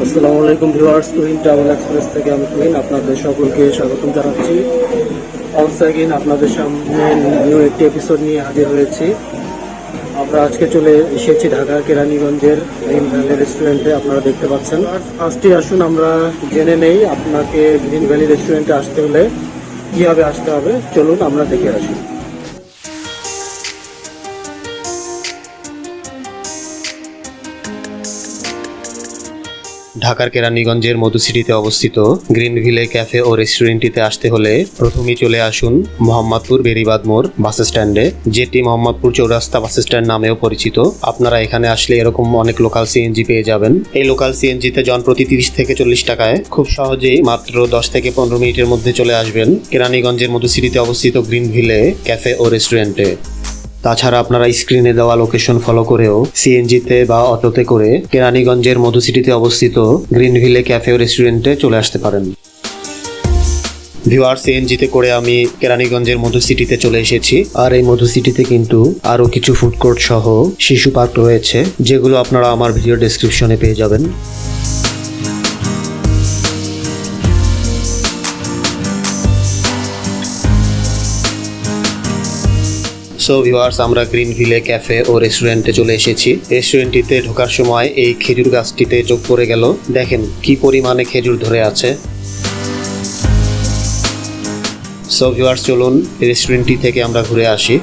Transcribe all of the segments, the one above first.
আসসালামু আলাইকুম viewers Tuhin travel express থেকে আমি তুহিন আপনাদের সকলকে স্বাগতম জানাচ্ছি। অনস অ্যাগেন আপনাদের সামনে নিউ একটি এপিসোড নিয়ে হাজির হয়েছি। আমরা আজকে চলে এসেছি ঢাকা কেরানীগঞ্জের ভ্যালি রেস্টুরেন্টে, আপনারা দেখতে পাচ্ছেন। ফার্স্টে আসুন, আমরা জেনে নেই আপনাকে গ্রিন ভ্যালি রেস্টুরেন্টে আসতে হলে কীভাবে আসতে হবে। চলুন, আমরা দেখে আসি। ঢাকার কেরানীগঞ্জের মধুসিটিতে অবস্থিত গ্রিনভিলে ক্যাফে ও রেস্টুরেন্টটিতে আসতে হলে প্রথমেই চলে আসুন মোহাম্মদপুর বেরিবাদ মোড় বাস স্ট্যান্ডে, যেটি মোহাম্মদপুর চৌরাস্তা বাস স্ট্যান্ড নামেও পরিচিত। আপনারা এখানে আসলে এরকম অনেক লোকাল সিএনজি পেয়ে যাবেন। এই লোকাল সিএনজিতে জন প্রতি তিরিশ থেকে চল্লিশ টাকায় খুব সহজেই মাত্র দশ থেকে পনেরো মিনিটের মধ্যে চলে আসবেন। কেরানীগঞ্জের মধুসিটিতে অবস্থিত গ্রিনভিলে ক্যাফে ও রেস্টুরেন্টে। তাছাড়া আপনারা স্ক্রিনে দেওয়া লোকেশন ফলো করেও সিএনজিতে বা অটোতে করে কেরানীগঞ্জের মধুসিটিতে অবস্থিত গ্রিনভিলে ক্যাফে ও রেস্টুরেন্টে চলে আসতে পারেন। ভিওয়ার সিএনজিতে করে আমি কেরানীগঞ্জের মধু সিটিতে চলে এসেছি। আর এই মধু সিটিতে কিন্তু আরও কিছু ফুড কোর্ট সহ শিশু পার্ক রয়েছে, যেগুলো আপনারা আমার ভিডিও ডেসক্রিপশনে পেয়ে যাবেন। সো ভিওয়ার্স আমরা গ্রিন ভিলে ক্যাফে ও রেস্টুরেন্টে চলে এসেছি। রেস্টুরেন্টটিতে ঢোকার সময় এই খেজুর গাছটিতে চোখ পড়ে গেল। দেখেন কি পরিমাণে খেজুর ধরে আছে। সো ভিওয়ার্স চলুন রেস্টুরেন্টটি থেকে আমরা ঘুরে আসি।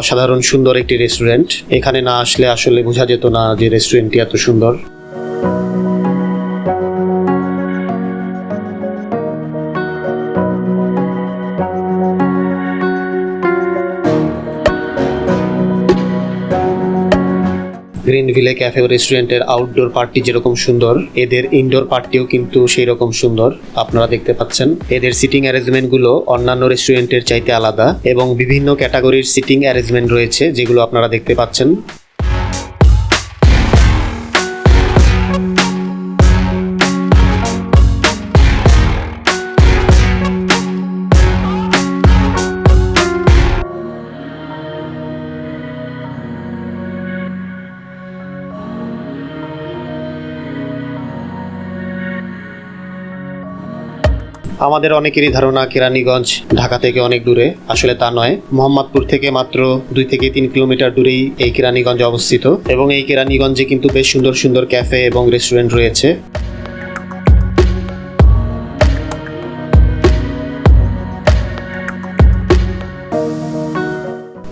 অসাধারণ সুন্দর একটি রেস্টুরেন্ট এখানে না আসলে আসলে বোঝা যেত না যে রেস্টুরেন্টটি এত সুন্দর। গ্রিনভিলে ক্যাফে ও রেস্টুরেন্টের আউটডোর পার্টি যেরকম সুন্দর, এদের ইনডোর পার্টিও কিন্তু সেই রকম সুন্দর, আপনারা দেখতে পাচ্ছেন। এদের সিটিং অ্যারেঞ্জমেন্টগুলো অন্যান্য রেস্টুরেন্টের চাইতে আলাদা এবং বিভিন্ন ক্যাটাগরির সিটিং অ্যারেঞ্জমেন্ট রয়েছে, যেগুলো আপনারা দেখতে পাচ্ছেন। আমাদের অনেকেরই ধারণা কেরানীগঞ্জ ঢাকা থেকে অনেক দূরে। আসলে তা নয়। মোহাম্মদপুর থেকে মাত্র দুই থেকে তিন কিলোমিটার দূরেই এই কেরানীগঞ্জ অবস্থিত এবং এই কেরানীগঞ্জে কিন্তু বেশ সুন্দর সুন্দর ক্যাফে এবং রেস্টুরেন্ট রয়েছে।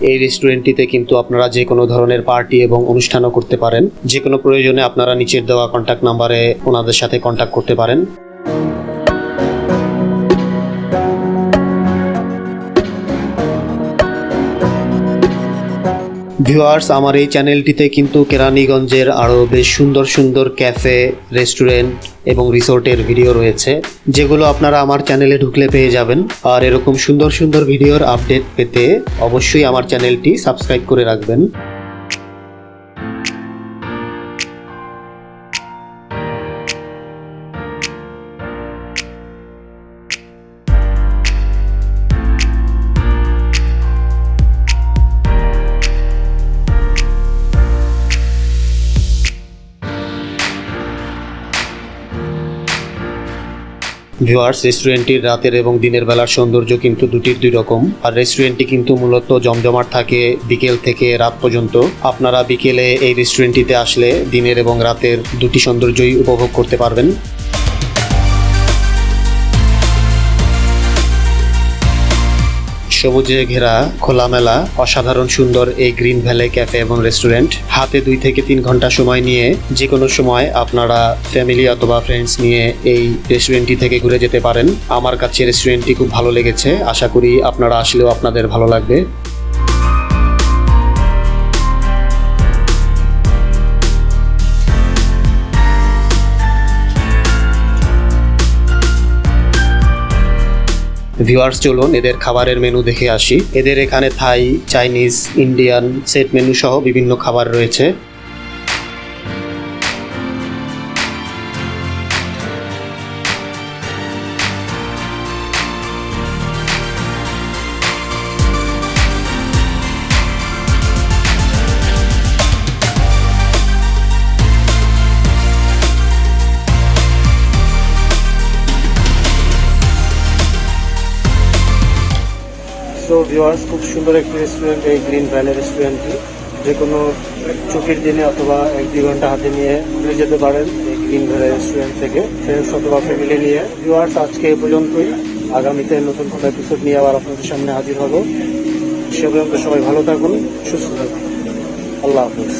এই রেস্টুরেন্টটিতে কিন্তু আপনারা যে কোনো ধরনের পার্টি এবং অনুষ্ঠানও করতে পারেন। যে কোনো প্রয়োজনে আপনারা নিচের দেওয়া কন্ট্যাক্ট নাম্বারে ওনাদের সাথে কন্ট্যাক্ট করতে পারেন। ভিউয়ার্স আমার এই চ্যানেলটিতে কিন্তু কেরানীগঞ্জের আরও বেশ সুন্দর সুন্দর ক্যাফে রেস্টুরেন্ট এবং রিসোর্টের ভিডিও রয়েছে, যেগুলো আপনারা আমার চ্যানেলে ঢুকলে পেয়ে যাবেন। আর এরকম সুন্দর সুন্দর ভিডিওর আপডেট পেতে অবশ্যই আমার চ্যানেলটি সাবস্ক্রাইব করে রাখবেন। ভিউয়ার্স রেস্টুরেন্টটির রাতের এবং দিনের বেলার সৌন্দর্য কিন্তু দুটির দুই রকম। আর রেস্টুরেন্টটি কিন্তু মূলত জমজমাট থাকে বিকেল থেকে রাত পর্যন্ত। আপনারা বিকেলে এই রেস্টুরেন্টটিতে আসলে দিনের এবং রাতের দুটি সৌন্দর্যই উপভোগ করতে পারবেন। সবুজে ঘেরা, খোলামেলা, অসাধারণ সুন্দর এই গ্রিন ভ্যালি ক্যাফে এবং রেস্টুরেন্ট। হাতে দুই থেকে তিন ঘণ্টা সময় নিয়ে যে কোনো সময় আপনারা ফ্যামিলি অথবা ফ্রেন্ডস নিয়ে এই রেস্টুরেন্টটি থেকে ঘুরে যেতে পারেন। আমার কাছে রেস্টুরেন্টটি খুব ভালো লেগেছে। আশা করি আপনারা আসলেও আপনাদের ভালো লাগবে। ভিউয়ার্স চলুন এদের খাবারের মেনু দেখে আসি। এদের এখানে Thai Chinese Indian set menu সহ বিভিন্ন খাবার রয়েছে। সো ভিউয়ার্স খুব সুন্দর একটি রেস্টুরেন্ট এই গ্রিন ভ্যালি রেস্টুরেন্টটি যে কোনো ছুটির দিনে অথবা এক দুই ঘণ্টা হাতে নিয়ে ঘুরে যেতে পারেন এই গ্রিন ভ্যালি রেস্টুরেন্ট থেকে ফ্রেন্ডস অথবা ফ্যামিলি নিয়ে। ভিওয়ার্স আজকে এ পর্যন্তই। আগামীতে নতুন কোনো এপিসোড নিয়ে আবার আপনাদের সামনে হাজির হব। সে পর্যন্ত সবাই ভালো থাকুন, সুস্থ থাকুন। আল্লাহ হাফিজ।